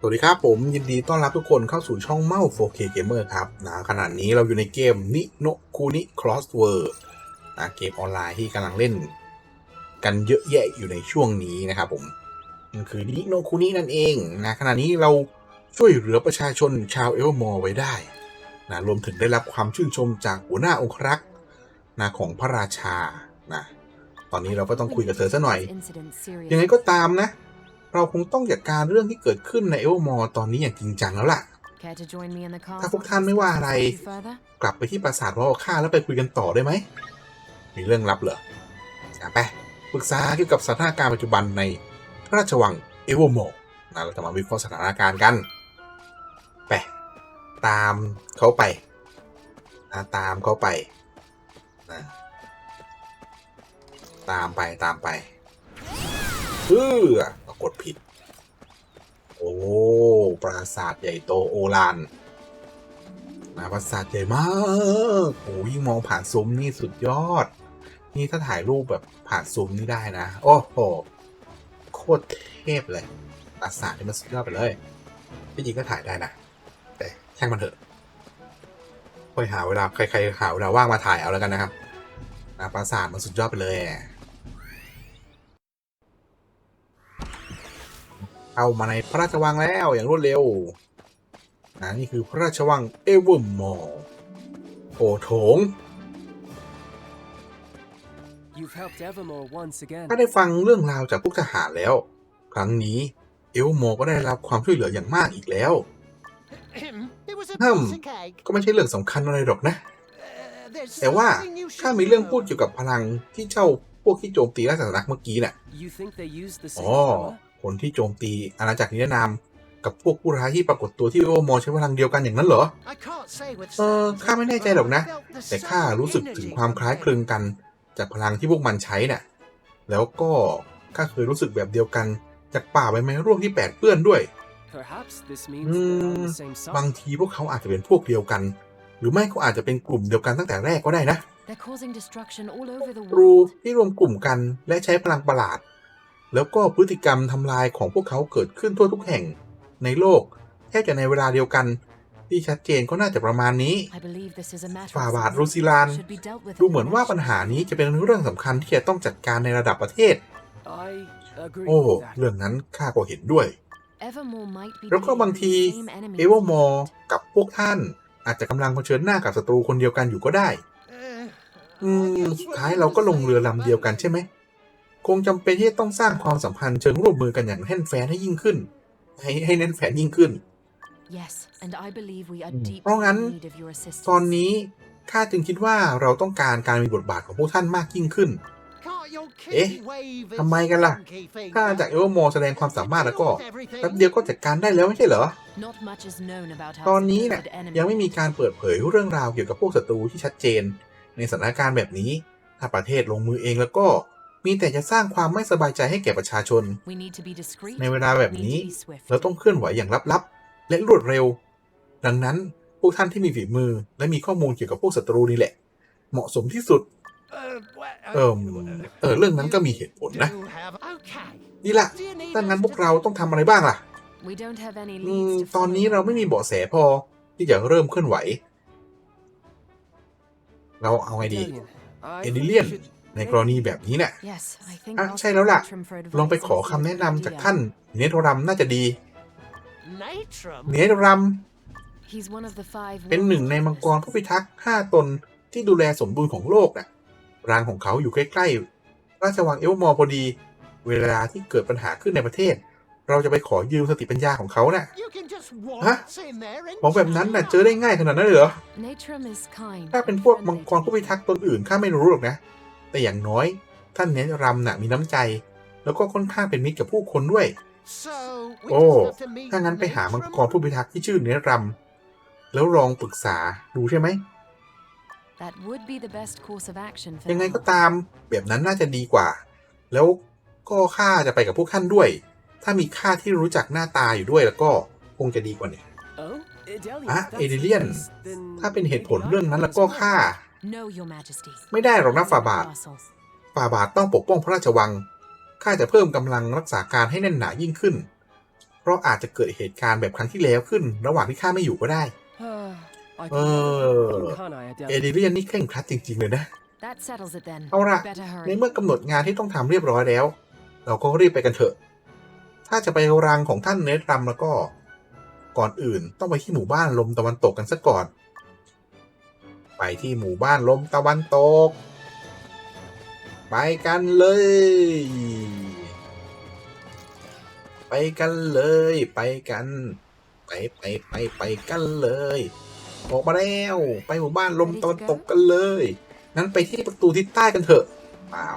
สวัสดีครับ ผมยินดีต้อนรับทุกคนเข้าสู่ช่องเมา 4K Gamer ครับนะขณะนี้เราอยู่ในเกมนิโนคูนิ Crossword นะเกมออนไลน์ที่กำลังเล่น กันเยอะแยะอยู่ในช่วงนี้นะครับผมมันคือนิโนคูนินั่นเองนะขณะนี้เราช่วยเหลือประชาชนชาวเอลมอร์ไว้ได้นะรวมถึงได้รับความชื่นชมจากหัวหน้าองครักษ์นะของพระราชานะตอนนี้เราก็ต้องคุยกับเธอซะหน่อยยังไงก็ตามนะ เราคงต้องจัดการเรื่องที่เกิดขึ้นในเอลมอร์ตอนนี้อย่างจริงจังแล้วล่ะ ถ้าพวกท่านไม่ว่าอะไร กลับไปที่ปราสาทวอลค่าแล้วไปคุยกันต่อได้ไหม มีเรื่องลับเหรออะไปปรึกษาเกี่ยวกับสถานการณ์ปัจจุบันในพระราชวังเอเวอร์มอร์นะเราจะมาวิเคราะห์สถานการณ์กัน ไป ตามเขาไปนะตามเขาไปนะตามไปตามไปเพื่อ กดผิด โอ้ ปราสาทใหญ่โตโอฬารนะปราสาทใหญ่มากโอ้ยิ่งมองผ่านซุ้มนี่สุดยอด นี่ถ้าถ่ายรูปแบบผ่านซุ้มนี่ได้นะ โอ้โห โคตรเทพเลย ปราสาทนี่มันสุดยอดไปเลยที่จริงก็ถ่ายได้นะ แต่ช่างมันเถอะค่อยหาเวลาใครๆหาเวลาว่างมาถ่ายเอาแล้วกันนะครับนะปราสาทมันสุดยอดไปเลยอะ เข้ามาในพระราชวังแล้วอย่างรวดเร็วนะนี่คือพระราชวังเอเวอร์มอลโอโถง You've helped Evermore once again. ถ้าได้ฟังเรื่องราวจากพวกทหารแล้ว ครั้งนี้เอลโมก็ได้รับความช่วยเหลืออย่างมากอีกแล้ว It was a Hmm. piece of cake. ก็ไม่ใช่เรื่องสำคัญอะไรหรอกนะ Uh, there's แต่ว่า something you ข้า should มีเรื่องพูด know. เกี่ยวกับพลังที่เจ้าพวกที่โจมตีราชสำนักเมื่อกี้น่ะ You think they use the อ๋ same อ power? คนที่โจมตีอาณาจักรนิรนามกับพวกผู้ร้ายที่ปรากฏตัวที่เอลโมใช้พลังเดียวกันอย่างนั้นเหรอ I can't say with เออ certainty, ข้าไม่แน่ใจหรอกนะ but I felt the แต่ข้า same รู้สึกถึง energy ความ from คล้าย them. คลึงกันจากพลังที่พวกมันใช้น่ะ แล้วก็ข้าเคยรู้สึกแบบเดียวกัน จากป่าใบไม้ร่วงที่แปดเปื้อนด้วย Perhaps this means Hmm, they're on the same บาง side. ทีพวกเขาอาจจะเป็นพวกเดียวกัน หรือไม่ก็อาจจะเป็นกลุ่มเดียวกันตั้งแต่แรกก็ได้นะ They're causing destruction all over the ครู world. ที่รวมกลุ่มกันและใช้พลังประหลาด แล้วก็พฤติกรรมทำลายของพวกเขาเกิดขึ้นทั่วทุกแห่งในโลกแทบจะในเวลาเดียวกัน ที่ชัดเจนก็น่าจะประมาณนี้ I believe this is a matter ฝ่า of บาท some รูซิลาน should be dealt with ดูเหมือนว่าปัญหา internationally. นี้จะเป็นเรื่องสำคัญที่จะต้องจัดการในระดับประเทศ I agree โอ้ with that. เรื่องนั้นข้าก็เห็นด้วย Evermore might be แล้วก็ dealing บาง with ที the same enemies เอเวอร์มอ we ร์ did. กับพวกท่าน อาจจะกำลังเผชิญหน้ากับศัตรูคนเดียวกันอยู่ก็ได้ Uh, อืม I guess สุด we're ท้าย in เรา the ก็ลง same เรือลำเดียวกัน boat. ใช่ไหม คงจำเป็นที่จะต้องสร้างความสัมพันธ์เชิงร่วมมือกันอย่างแน่นแฟ้นให้ยิ่งขึ้น ให้ให้แน่นแฟ้นยิ่งขึ้น Yes, and I believe we are อืม deeply เพราะงั้น in need of your assistance. ตอนนี้ข้าจึงคิดว่าเราต้องการการมีบทบาทของพวกท่านมากยิ่งขึ้น Can't your Eh, kitty wave its ทำไมกันล่ะ funky finger? ถ้าจากเอเวอร์มอร์แสดงความสามารถแล้วก็ With everything. แป๊บเดียวก็จัดการได้แล้วไม่ใช่เหรอ Not much is known about ตอ our นนี้เนี่ย supposed ยังไม่ enemy. มีการเปิดเผยเรื่องราวเกี่ยวกับพวกศัตรูที่ชัดเจน ในสถานการณ์แบบนี้ ถ้าประเทศลงมือเองแล้วก็ มีแต่จะสร้างความไม่สบายใจให้แก่ประชาชน We need to be discreet. ในเวลาแบบ We นี้ need to be swift. เราต้องเคลื่อนไหวอย่างลับๆ และรวดเร็ว ดังนั้นพวกท่านที่มีฝีมือ และมีข้อมูลเกี่ยวกับพวกศัตรูนี่แหละ เหมาะสมที่สุด Uh, well, เอิมเออเรื่องนั้นก็มีเหตุผลนะ you have- Okay. นี่ละ Do you need ถ้างั้น us พวก to เราต้องทำอะไรบ้างล่ะ We don't have any อืม leads to ตอนนี้ follow. เราไม่มีเบาะแสพอที่จะเริ่มเคลื่อนไหว เราเอาไงดี Delian, I เอ think ดิ we เลียน should- ในกรณีแบบนี้เนี่ย Yes, I think อะ I'll ใช่แล้วล่ะ seek Natrum for ลองไป advice ขอ and คำแนะนำ seek จาก idea. ท่านเนโทรัมน่าจะดี Natrum? เนโทรัม He's one of the five เป็นหนึ่ง world ในมังกร keepers. ผู้พิทักษ์ห้าตนที่ดูแลสมดุลของโลกน่ะรางของเขาอยู่ใกล้ๆ ราชวังเอลมอร์พอดี เวลาที่เกิดปัญหาขึ้นในประเทศ เราจะไปขอยืมสติปัญญาของเขาน่ะ You can just Huh? waltz in there and ของแบบนั้นน่ะ chat เจอได้ง่ายขนาดนั้นเลยเหรอ Natrum is kind ถ้าเป็น and พวก friendly มังกร to ผู้พิ people. ทักษ์ตนอื่นข้าไม่รู้หรอกนะ แต่อย่างน้อย ท่านเนโทรัมน่ะมีน้ำใจ แล้วก็ค่อนข้างเป็นมิตรกับผู้คนด้วย So, we โอ้ just have to meet ถ้างั้นไปหามัง Natrum? กรผู้พิทักษ์ที่ชื่อเนรัมแล้วลองปรึกษาดูใช่ไหม That would be the best course of action for ยังไง now. ก็ตามแบบนั้นน่าจะดีกว่า แล้วก็ข้าจะไปกับพวกท่านด้วย ถ้ามีข้าที่รู้จักหน้าตาอยู่ด้วยแล้วก็คงจะดีกว่าเนี่ย Oh, Edelian, อะ if that's เอ the เดเลียน case, then ถ้าเป็นเหตุผล maybe I เรื่องนั้น can แล้วก็ as well. ข้า No, Your Majesty. ไม่ได้หรอกนะฝ่าบาท Castles. ฝ่าบาทต้องปกป้องพระราชวัง ข้าจะเพิ่มกำลังรักษาการให้แน่นหนายิ่งขึ้น เพราะอาจจะเกิดเหตุการณ์แบบครั้งที่แล้วขึ้น ระหว่างที่ข้าไม่อยู่ก็ได้ I Uh, can't I, เอ Adele? เดเรียนนี่เคร่งครัดจริง ๆ เลยนะ That settles it then. เอาล่ะ Better ใน hurry. เมื่อกำหนดงานที่ต้องทำเรียบร้อยแล้ว เราก็รีบไปกันเถอะ ถ้าจะไปรังของท่านเนตรัมแล้วก็ ก่อนอื่นต้องไปที่หมู่บ้านลมตะวันตกกันซะก่อน ไปที่หมู่บ้านลมตะวันตก ไปกันเลย ไปกันเลย ไปกัน ไปไปไปไปกันเลย ออกมาแล้ว ไปหมู่บ้านลมตะวันตกกันเลยงั้นไปที่ประตูทิศใต้กันเถอะเปล่า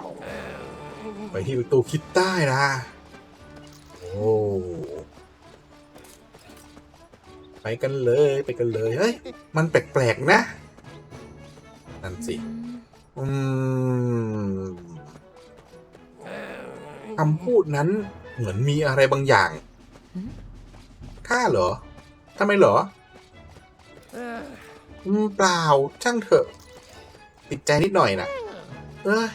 ไปที่ประตูทิศใต้นะโอ้ไปกันเลยไปกันเลย เฮ้ย มันแปลกๆนะ นั่นสิ Mm, อืมคำพูดนั้นเหมือนมีอะไรบางอย่างหืมข้าเหรอทำไมเหรออืมเปล่า ช่างเถอะ ติดใจนิดหน่อยนะเอ้ย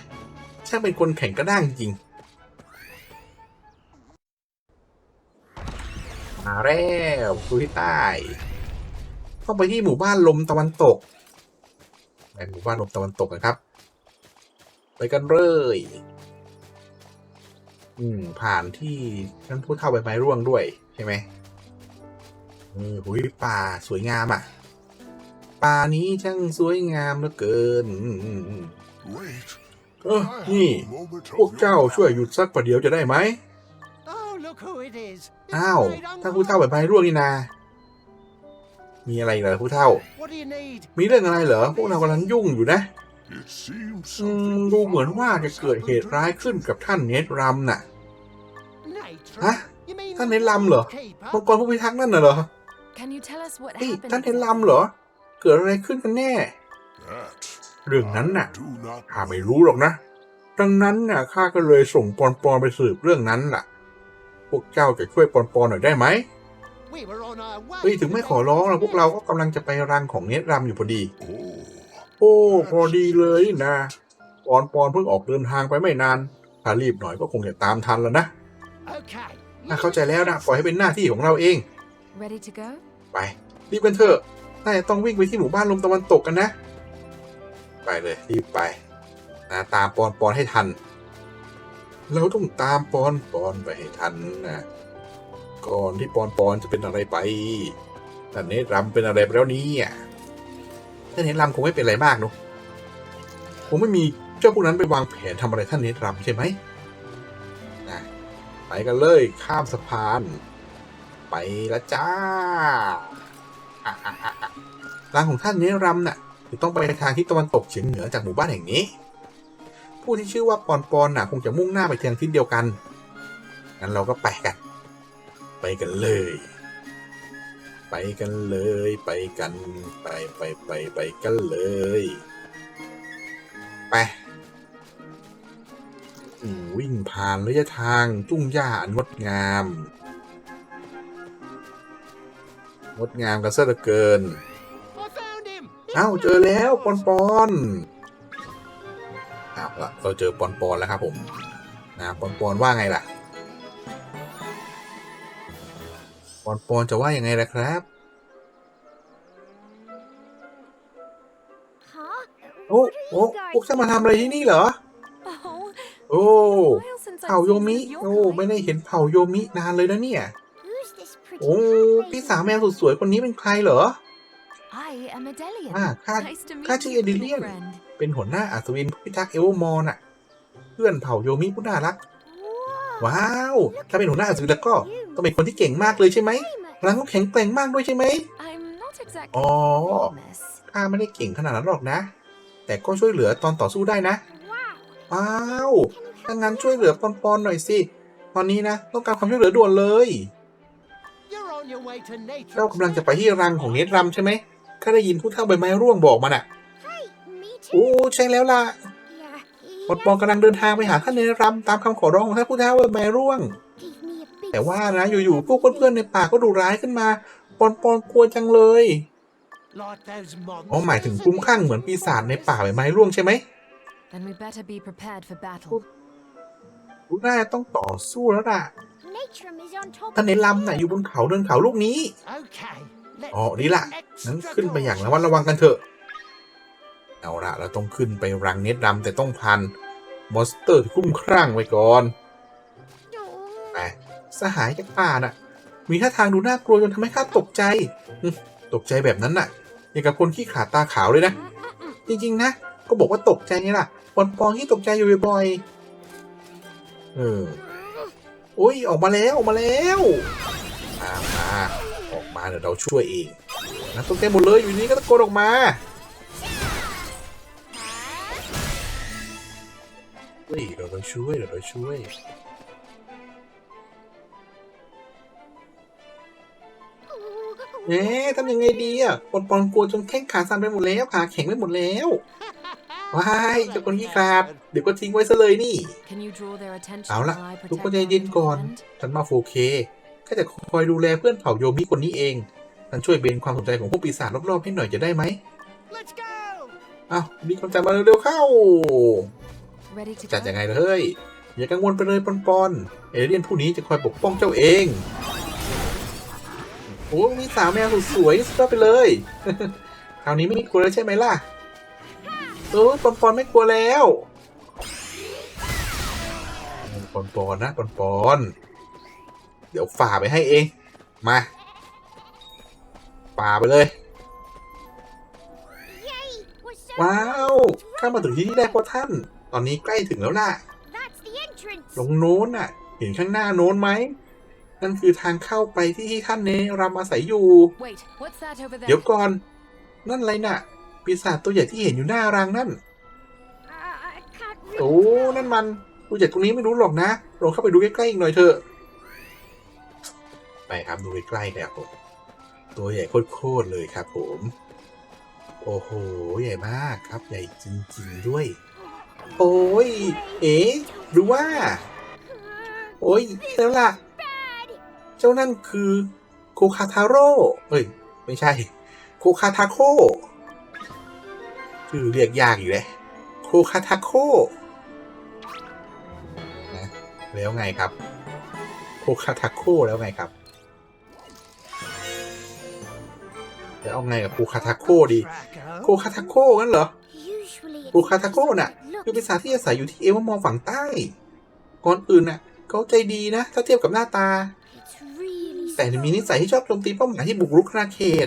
ช่างเป็นคนแข็งกระด้างจริง มาแล้วดูที่ใต้ต้องไปที่หมู่บ้านลมตะวันตก ไปหมู่บ้านลมตะวันตกนะครับ ไปกันเลย อืม ผ่านที่ท่านผู้เฒ่าใบไม้ร่วงด้วยใช่ไหมเออหุยป่าสวยงามอะ ป่านี้ช่างสวยงามเหลือเกินอืมอืมอืม Wait. เออนี่ พวกเจ้าช่วยหยุดสักประเดี๋ยวจะได้ไหม Oh, look who it is. It's อ้าว great uncle ท่านผู้เฒ่าใบไม้ร่วงนี่นา มีอะไรเหรอผู้เฒ่า มีเรื่องอะไรเหรอ พวกเรากำลังยุ่งอยู่นะอืมดูเหมือนว่าจะเกิดเหตุร้ายขึ้นกับท่านเนตรัมน่ะ ฮะ ท่านเนตรัมเหรอมังกรผู้พิทักษ์นั่นน่ะเหรอ Can you tell us what เฮ้ยท่านเนตรัมเหรอ เกิดอะไรขึ้นกันแน่ เรื่องนั้นน่ะข้าไม่รู้หรอกนะ ดังนั้นน่ะข้าก็เลยส่งปอนปอนไปสืบเรื่องนั้นล่ะ พวกเจ้าจะช่วยปอนปอนหน่อยได้ไหม เฮ้ย to ถึงไม่ the ขอร้อง Natron นะพวกเรา Nest. ก็กำลังจะไปรังของเนตรัมอยู่พอดี Oh, โอ้พอดีเลยนะปอนปอนเพิ่งออกเดินทางไปไม่นานถ้ารีบหน่อยก็คงจะตามทันแล้วนะ Okay. ถ้าเข้าใจแล้วนะปล่อยให้เป็นหน้าที่ของเราเอง Ready to go? ไปรีบกันเถอะน่าจะต้องวิ่งไปที่หมู่บ้านลมตะวันตกกันนะ ไปเลยรีบไปนะตามปอนปอนให้ทัน เราต้องตามปอนปอนไปให้ทันนะ ก่อนที่ปอนปอนจะเป็นอะไรไปแต่เนตรำเป็นอะไรไปแล้วนี่ยท่านเนตรำคงไม่เป็นอะไรมากเนอะคงไม่มีเจ้าพวกนั้นไปวางแผนทำอะไรท่านเนตรำใช่ไหมนะไปกันเลยข้ามสะพาน ไปละจ้าอ่านของท่านเนตรำน่ะจะต้องไปทางทิศตะวันตกเฉียงเหนือจากหมู่บ้านแห่งนี้ ผู้ที่ชื่อว่าปอนปอนน่ะ คงจะมุ่งหน้าไปทางทิศเดียวกันงั้นเราก็ไปกัน กันเลย ไปกันเลยไปกันไปไปไปไปกันเลยไปวิ่งผ่านระยะทางทุ่งหญ้าอันงดงาม งดงามกันซะเหลือเกิน เอ้าเจอแล้วปอนปอนเอาละเราเจอปอนปอนแล้วครับผมนะปอนปอนว่าไงล่ะ ปอนปอนจะว่ายังไงล่ะครับ Huh? โอ้โอ้พวกเจ้ามาทำอะไรที่นี่เหรอ Oh, โอ้ while since เผ่า I've โย seen มิ some of your โอ้ ไม่ kind. ได้เห็นเผ่าโยมินานเลยนะเนี่ย Who's this pretty โอ้ cat พี่ lady? สาวแมวสุดสวยคนนี้เป็นใครเหรอ I am Adelian. อ่าข้า Nice to meet ข้าชื่อ you, เอดิเลียน little friend. เป็นหัวหน้าอัศวินผู้พิทักษ์เอเวอร์มอร์น่ะเพื่อนเผ่าโยมิผู้น่ารัก Whoa. ว้าว ถ้าเป็นหัวหน้าอัศวินแล้วก็ ต้องเป็นคนที่เก่งมากเลยใช่ไหมพลังก็แข็งแกร่งมากด้วยใช่ไหม I'm not exactly Oh. famous. ข้าไม่ได้เก่งขนาดนั้นหรอกนะ แต่ก็ช่วยเหลือตอนต่อสู้ได้นะ Wow. ว้าว Can you ถ้า help งั้น me? ช่วยเหลือปอนปอนๆหน่อยสิตอนนี้นะต้องการความช่วยเหลือด่วนเลย You're on your way to Natron. เจ้ากำลังจะไปที่รังของเนตรัมใช่ไหมข้าได้ยินผู้เฒ่าใบไม้ร่วงบอกมาน่ะ Hey, me โอ้ too. ใช่แล้วล่ะ Yeah. ปอนปอนกำลังเดินทางไปหาท่านเนรัมตามคำขอร้องของท่านผู้เฒ่าใบไม้ร่วง แต่ว่านะอยู่ๆพวกเพื่อนๆในป่าก็ดุร้ายขึ้นมาปอนปอนกลัวจังเลยอ๋อหมายถึงคุ้ม in คลั่งเหมือนปีศาจในป่าใบไม้ร่วงใช่ไหมรู้น่าต้องต่อสู้แล้วล่ะท่านในลำน่ะอยู่บนเขาเดินเขาลูกนี้อ๋อนี่ล่ะนั้นขึ้นไปอย่างระวัดระวังกันเถอะ เอาละเราต้องขึ้นไปรังเน็ตดำแต่ต้องพันมอนสเตอร์ที่คุ้มครั่งไว้ก่อนไป สหายจากป่าน่ะ มีท่าทางดูน่ากลัวจนทำให้ข้าตกใจ ตกใจแบบนั้นน่ะ อย่างกับคนขี้ขาดตาขาวเลยนะ จริงๆนะ ก็บอกว่าตกใจไงล่ะปอนปอนที่ตกใจอยู่บ่อยๆ เออ โอ้ยออกมาแล้วออกมาแล้วมามาออกมาเดี๋ยวเราช่วยเองนะตกใจหมดเลยอยู่นี้ก็ตะโกนออกมาเฮ้ยเดี๋ยวเราช่วยเดี๋ยวเราช่วย เอ๊ะทำยังไงดีอะปอนปอนกลัวจนแข้งขาสั่นไปหมดแล้วขาแข็งไปหมดแล้วว้ายเจ้าคนขี้ขาดเดี๋ยวก็ทิ้งไว้ซะเลยนี่ Can you draw their attention เอาละ while I ทุก protect คนใจ our เย็นก่อน friend? ฉันมา 4K แค่จะคอยดูแลเพื่อนเผ่าโยมิคนนี้เองฉันช่วยเบนความสนใจของพวกปีศาจรอบๆให้หน่อยจะได้ไหม Let's go. อ้าวมีคนจัดมาเร็วๆเข้า Ready to จัด go? ยังไงล่ะเฮ้ยอย่ากังวลไปเลยปอนปอนเอเลี่ยนผู้นี้จะคอยปกป้องเจ้าเอง โอ้มีสาวแมวสุดสวยสุดยอดไปเลย คราวนี้ไม่กลัวแล้วใช่ไหมล่ะเออปอนปอนไม่กลัวแล้วปอนปอนนะปอนปอนเดี๋ยวฝ่าไปให้เอง มาฝ่าไปเลย Yay! We're so ว้าวข้ามาถึงที่นี่ได้เพราะท่าน ตอนนี้ใกล้ถึงแล้วล่ะ That's the entrance. ตรงโน้นน่ะ เห็นข้างหน้าโน้นไหม นั่นคือทางเข้าไปที่ที่ท่านเนรำอาศัยอยู่ Wait, what's that over เดี๋ยว there? ก่อน นั่นอะไรน่ะ ปีศาจตัวใหญ่ที่เห็นอยู่หน้ารางนั่น Uh, I can't read. โอ้นั่นมันดูจากตรงนี้ไม่รู้หรอกนะลองเข้าไปดูใกล้ๆอีกหน่อยเถอะ ไปครับดูใกล้ๆครับผม ตัวใหญ่โคตรๆเลยครับผม โอ้โห ใหญ่มากครับ ใหญ่จริงๆด้วย โอ้ย เอ๋หรือว่า โอ้ยแล้วล่ะ เจ้านั่นคือโคคาทาโร่เอ้ย ไม่ใช่ โคคาทาโคชื่อเรียกยากอยู่เลยโคคาทาโคนะแล้วไงครับ โคคาทาโคแล้วไงครับจะเอาไงกับโคคาทาโคดีโคคาทาโคงั้นเหรอโคคาทาโคน่ะ Look, คือปีศาที่อาศัยอยู่ที่เอวมองฝั่งใต้ ก่อนอื่นน่ะ เขาใจดีนะ ถ้าเทียบกับหน้าตา แต่มีนิสัยที่ชอบโจมตีเป้าหมายที่บุกรุกนาเขต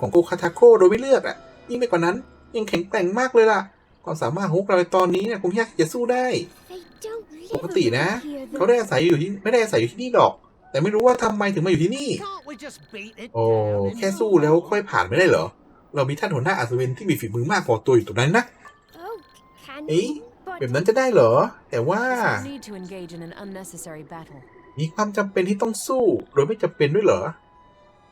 ของโกคาทาโคโดยไม่เลือกอะ ยิ่งไปกว่านั้นยังแข็งแกร่งมากเลยล่ะ ความสามารถของพวกเราในตอนนี้เนี่ยคงยากที่จะสู้ได้ They don't live ปกตินะ around here, เขาได้อาศัยอยู่ที่ไม่ได้อาศัยอยู่ที่นี่หรอก แต่ไม่รู้ว่าทำไมถึงมาอยู่ที่นี่ Can't we just beat it โอ้ down and แค่สู้ move แล้ว on? ค่อยผ่านไม่ได้เหรอ เรามีท่านหัวหน้าอัศวินที่มีฝีมือมากพอตัวอยู่ตรงนั้นนะ Oh, can เอ๊ะ you? But แบบนั้นจะได้เหรอ แต่ว่า There's no need to engage in an unnecessary battle. มีความจำเป็นที่ต้องสู้ โดยไม่จำเป็นด้วยเหรอ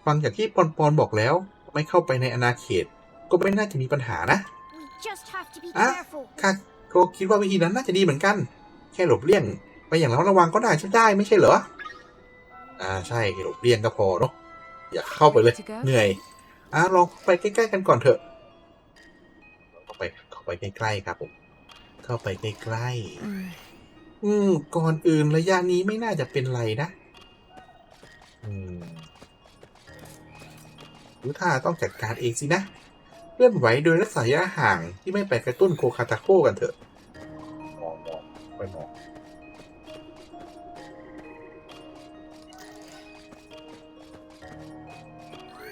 ฟังจากที่ปอนปอนบอกแล้ว ไม่เข้าไปในอาณาเขต ก็ไม่น่าจะมีปัญหานะ we just have to be Ah. careful. ข้าก็คิดว่าวิธีนั้นน่าจะดีเหมือนกัน แค่หลบเลี่ยง ไปอย่างระมัดระวังก็ได้ใช่ได้ไม่ใช่เหรอ อ่าใช่หลบเลี่ยงก็พอเนาะอย่าเข้าไปเลยเหนื่อย อ่าลองไปใกล้ๆกันก่อนเถอะเข้าไปเข้าไปใกล้ๆครับผม เข้าไปใกล้ๆ Mm. อืมก่อนอื่นระยะนี้ไม่น่าจะเป็นไรนะ อืมหรือถ้าต้องจัดการเองสินะเลื่อนไหวโดยรักษาระยะห่างที่ไม่ไปกระตุ้นโคคาตาโคกันเถอะมองมองไปมอง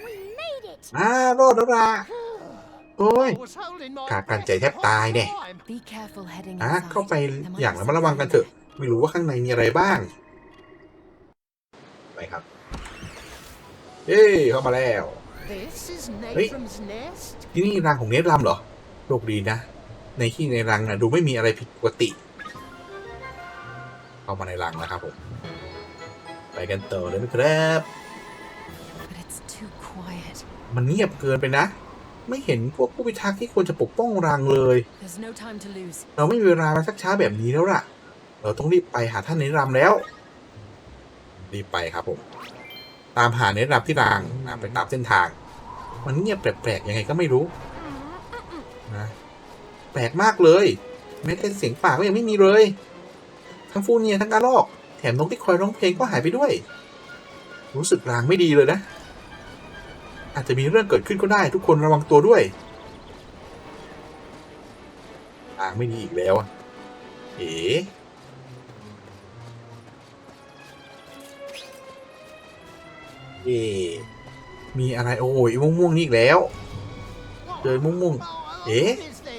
We made it. อ่ารอดแล้วล่ะโอ้ย I was holding my ขาดการใจ breath แทบ the ตาย whole เนี่ย time. Be careful heading อะ inside. เข้าไป There might อย่าง be ระมัดระวังกันเถอะ something ไม่รู้ว่าข้างในมีอะไรบ้าง ไปครับ เอ้ยเข้ามาแล้ว This is Hey. Natram's nest. ที่นี่รังของเนตรัมเหรอโชคดีนะ ในที่ในรังนะดูไม่มีอะไรผิดปกติ เข้ามาในรังนะครับผม ไปกันต่อเลยนะครับ But it's too quiet. มันเงียบเกินไปนะ ไม่เห็นพวกผู้พิทักษ์ที่ควรจะปกป้องรังเลย There's no time to lose. เราไม่มีเวลามาชักช้าแบบนี้แล้วล่ะ เราต้องรีบไปหาท่านเนตรัมแล้ว รีบไปครับผม ตามหาเนตรัมที่รางนะไปตามเส้นทาง มันเงียบแปลกๆยังไงก็ไม่รู้นะแปลกมากเลยแม้แต่เสียงป่าก็ยังไม่มีเลย ทั้งฟูเนียทั้งกระรอก แถมนกที่คอยร้องเพลงก็หายไปด้วย รู้สึกรางไม่ดีเลยนะ อาจจะมีเรื่องเกิดขึ้นก็ได้ ทุกคนระวังตัวด้วยรางไม่ดีอีกแล้วเอ๋เอ๋มีอะไรโอ้ยม่วงๆนี่อีกแล้วเจอมุ่งมุ่งเอ๊ะ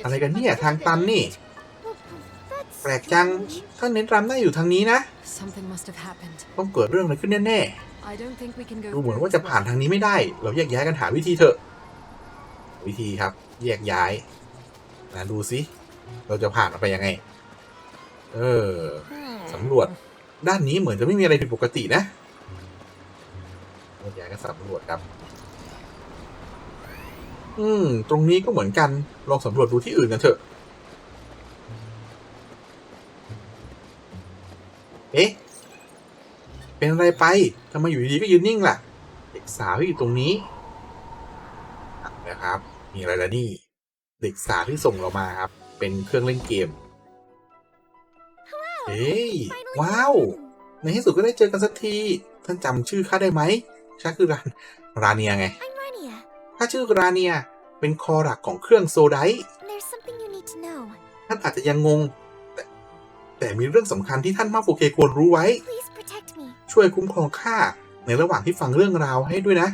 อะไรกันเนี่ยทางตันนี่ แปลกจังท่านเน้นรำน่าอยู่ทางนี้นะ Something must have happened. ต้องเกิดเรื่องอะไรขึ้นแน่ I don't think we can go ๆ ดูเหมือน through ว่า this จะผ่าน way. ทางนี้ไม่ได้ เราแยกย้ายกันหาวิธีเถอะ วิธีครับ แยกย้ายนะดูสิ เราจะผ่านไปยังไง เออ สำรวจด้านนี้เหมือนจะไม่มีอะไรผิดปกตินะแยกย้ายกันสำรวจครับ อืม ตรงนี้ก็เหมือนกัน ลองสำรวจดูที่อื่นกันเถอะ เอ๊ะ เป็นอะไรไปทำไมอยู่ดีๆก็ยืนนิ่งล่ะ เด็กสาวที่อยู่ตรงนี้อะนะครับ มีอะไรล่ะนี่ เด็กสาวที่ส่งเรามาครับ เป็นเครื่องเล่นเกม เฮ้ย Finally ว้าว found ในที่สุดก็ได้เจอกันสักที ท่านจำชื่อข้าได้ไหมข้าคือรานราเนียไง I'm Rania. ข้าชื่อราเนีย เป็นคอหลักของเครื่องโซไดต์ There's something you need to know. ท่านอาจจะยังงง แต่แต่มีเรื่องสำคัญที่ท่านมาโฟเคควรรู้ไว้ Please protect me. ช่วยคุ้มครองข้าในระหว่างที่ฟังเรื่องราวให้ด้วยนะ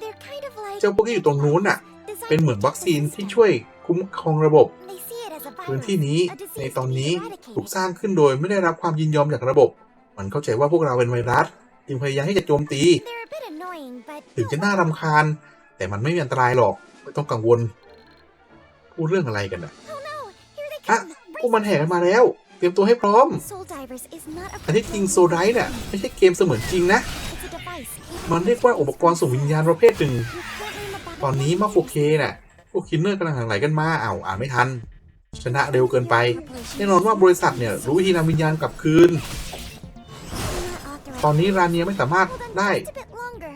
They're kind of like เจ้าพวกที่อยู่ตรงนู้นน่ะ designed เป็นเหมือน to วัคซีน protect the ที่ system. ช่วยคุ้มครองระบบ They see it as a พื้น virus, ที่นี้ a disease ใน to ตอน be นี้ eradicated. ถูกสร้างขึ้นโดยไม่ได้รับความยินยอมจากระบบ มันเข้าใจว่าพวกเราเป็นไวรัสจึงพยายามที่จะโจมตี They're a bit annoying, but ถึงจะ don't น่า worry. รำคาญ แต่มันไม่มีอันตรายหรอก ไม่ต้องกังวล พูดเรื่องอะไรกันน่ะ Oh no, here they อะ come. พวกมันแห่กันมาแล้ว เตรียมตัวให้พร้อม Soul Divers is not a อันที่จริงโซไดเนี่ยไม่ใช่เกมเสมือนจริงนะ It's a device. มันเรียกว่าอุปกรณ์ส่งวิญญาณประเภทหนึ่ง You can't name a body ตอนนี้มาโฟเคน่ะพวกคินเนอร์กำลังหลั่งไหลกันมาอ้าวอ่านไม่ทัน ชนะเร็วเกินไป แน่นอนว่าบริษัทเนี่ยรู้วิธีนำวิญญาณกลับคืน ตอนนี้ราเนียไม่สามารถได้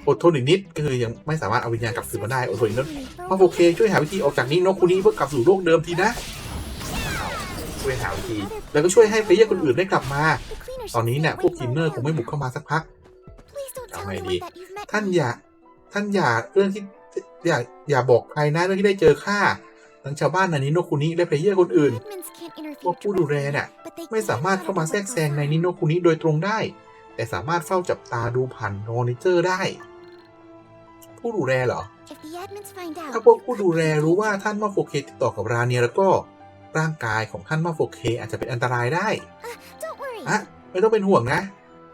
อดทนอีกนิดก็คือยังไม่สามารถเอาวิญญาณกลับคืนมาได้อดทนอีกนิดมาโฟเคช่วยหาวิธีออกจากนี้นกคุนี้เพื่อกลับสู่โลกเดิมทีนะช่ วยหาวิธี แล้วก็ช่วยให้เพลเยอร์คนอื่นได้กลับมา ตอนนี้เนี่ยพวกคินเนอร์คงไม่บุกเข้ามาสักพักเอาไงดี ท่านอย่า ท่านอย่าเรื่องที่อย่าอย่าบอกใครนะเรื่องที่ได้เจอข้าทั้งชาวบ้านในนิโนคุนิและเพลเยอร์คนอื่นพวกผู้ดูแลเนี่ยไม่สามารถเข้ามาแทรกแซงในนิโนคุนิโดยตรงได้ แต่สามารถเฝ้าจับตาดูผ่านมอนิเตอร์ได้ ผู้ดูแลเหรอ ถ้าพวกผู้ดูแลรู้ว่าท่านมาโฟเคติดต่อกับราเนียแล้วก็ ร่างกายของท่านมาโฟเคอาจจะเป็นอันตรายได้อะไม่ต้องเป็นห่วงนะ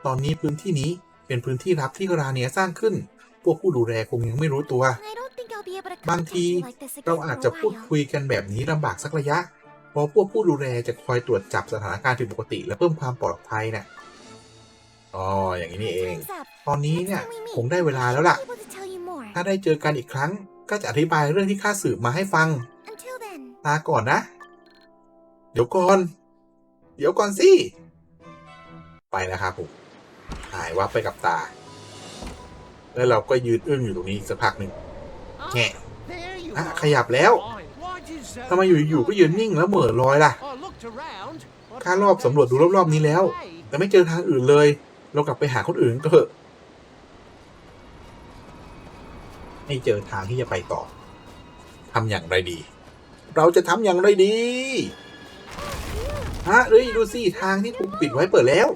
ตอนนี้พื้นที่นี้เป็นพื้นที่ลับที่ราเนียสร้างขึ้น พวกผู้ดูแลคงยังไม่รู้ตัว บางทีเราอาจจะพูดคุยกันแบบนี้ลำบากสักระยะ เพราะพวกผู้ดูแลจะคอยตรวจจับสถานการณ์ผิดปกติและเพิ่มความปลอดภัยน่ะอ๋ออย่างนี้นี่เอง ตอนนี้เนี่ยคงได้เวลาแล้วล่ะ ถ้าได้เจอกันอีกครั้ง ก็จะอธิบายเรื่องที่ข้าสืบมาให้ฟังลาก่อนนะเดี๋ยวก่อน เดี๋ยวก่อนสิ ไปแล้วครับผมหายวับไปกับตา แล้วเราก็ยืนอึ้งอยู่ตรงนี้สักพักหนึ่งแง่อะขยับแล้วทำไมอยู่ๆก็ยืนนิ่งแล้วเหม่อลอยล่ะข้ารอบสำรวจดูรอบๆนี้แล้ว แต่ไม่เจอทางอื่นเลย เรากลับไปหาคนอื่นก็เถอะไม่เจอทางที่จะไปต่อทำอย่างไรดี เราจะทำอย่างไรดี ฮะเอ้ยดูสิทางที่ถูกปิดไว้เปิดแล้ว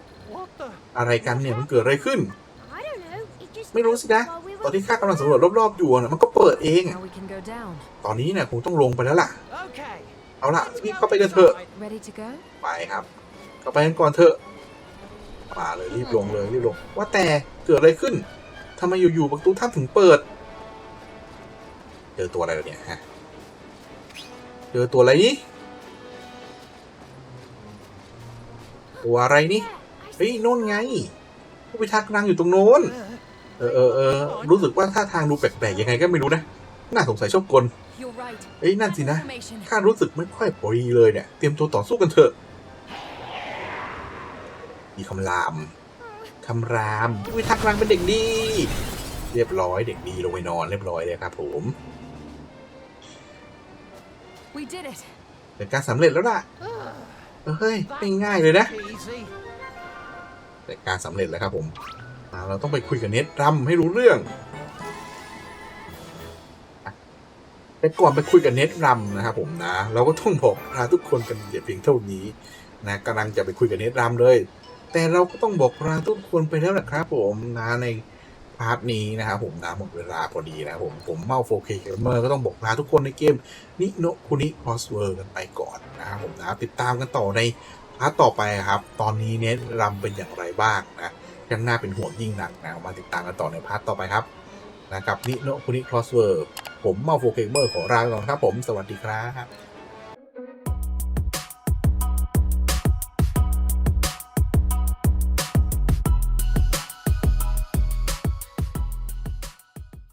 อะไรกันเนี่ยมันเกิดอะไรขึ้น ไม่รู้สินะ ตอนที่ข้ากำลังสำรวจรอบๆอยู่นะมันก็เปิดเอง ตอนนี้เนี่ยคงต้องลงไปแล้วล่ะ เอาล่ะรีบเข้าไปกันเถอะ ไปครับเข้าไปกันก่อนเถอะ มาเลยรีบลงเลยรีบลง ว่าแต่เกิดอะไรขึ้นทำไมอยู่ๆประตูถ้ำถึงเปิด เจอตัวอะไรแล้วเนี่ยฮะ เจอตัวอะไรนี่ ตัวอะไรนี่เฮ้ยโน่นไง ผู้พิทักษ์นั่งอยู่ตรงโน้น เออเออเออรู้สึกว่าท่าทางดูแปลกๆยังไงก็ไม่รู้นะ น่าสงสัยชอบกล You're right. เอ้ยนั่นสินะ Formation. ข้ารู้สึกไม่ค่อยพอดีเลยเนี่ย เตรียมตัวต่อสู้กันเถอะมีคำรามคำรามผู้พิทักษ์รังเป็นเด็กดี เรียบร้อยเด็กดีลงไปนอนเรียบร้อยเลยครับผม We did it. เป็นการสำเร็จแล้วล่ะ เฮ้ยไม่ง่ายเลยนะ แต่การสำเร็จแล้วครับผมเราต้องไปคุยกับเน็ตรัมให้รู้เรื่องแต่ก่อนไปคุยกับเน็ตรัมนะครับผมนะ เราก็ต้องบอกลาทุกคนกันอย่าเพียงเท่านี้นะกำลังจะไปคุยกับเน็ตรัมเลย แต่เราก็ต้องบอกลาทุกคนไปแล้วนะครับผมนะใน พาร์ทนี้นะครับผมนะหมดเวลาพอดีนะผมผมเมา 4K Gamer ก็ต้องบอกลาทุกคนในเกมนิโนคุนิคอสเวอร์กันไปก่อนนะครับผมนะติดตามกันต่อในพาร์ทต่อไปครับ ตอนนี้เน็ตรำเป็นอย่างไรบ้างนะยังน่าเป็นห่วงยิ่งหนักนะมาติดตามกันต่อในพาร์ทต่อไปครับนะกับนิโนคุนิคอสเวอร์ผมเมา 4K Gamer ขอลาไปก่อนครับผมสวัสดีครับ